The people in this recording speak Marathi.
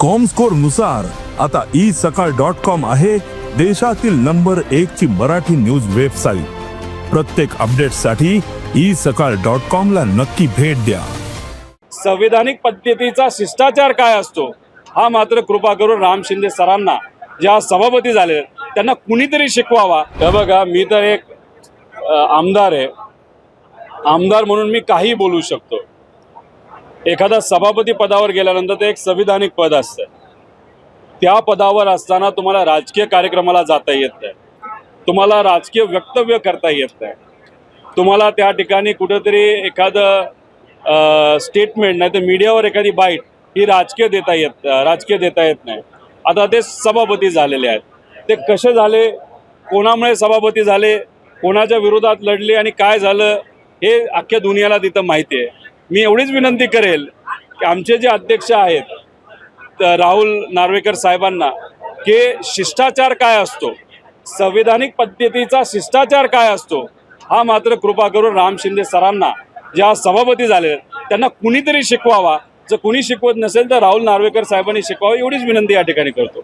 कॉमस्कोरनुसार आता ई सकाळ डॉट कॉम आहे देशातील नंबर एक ची मराठी न्यूज वेबसाईट प्रत्येक अपडेटसाठी ई सकाळ डॉट कॉम ला नक्की भेट द्या. संविधानिक पद्धतीचा शिष्टाचार काय असतो? हा मात्र कृपा करून राम शिंदे सरांना ज्या सभापती झाले त्यांना कुणीतरी शिकवावा. हे बघा मी तर एक आमदार आहे. आमदार म्हणून मी काही बोलू शकतो. एखादा सभापती पदावर गेल्यानंतर ते एक संविधानिक पद असतं. त्या पदावर असताना तुम्हाला राजकीय कार्यक्रमाला जाता येत नाही. तुम्हाला राजकीय वक्तव्य करता येत नाही. तुम्हाला त्या ठिकाणी कुठंतरी एखादं स्टेटमेंट नाही तर मीडियावर एखादी बाईट ही राजकीय देता येत राजकीय देता येत नाही. आता ते सभापती झालेले आहेत. ते कसे झाले? कोणामुळे सभापती झाले? कोणाच्या विरोधात लढले आणि काय झालं? हे अख्ख्या दुनियाला तिथं माहिती आहे. मी एवढीच विनंती करेल की आमचे जे अध्यक्ष आहेत राहुल नार्वेकर साहेबांना की शिष्टाचार काय असतो संविधानिक पद्धतीचा शिष्टाचार काय असतो हा मात्र कृपा करून राम शिंदे सरांना ज्या सभापती झाले त्यांना कुणीतरी शिकवावा. जर कुणी शिकवत नसेल तर राहुल नार्वेकर साहेबांनी शिकवावं एवढीच विनंती या ठिकाणी करतो.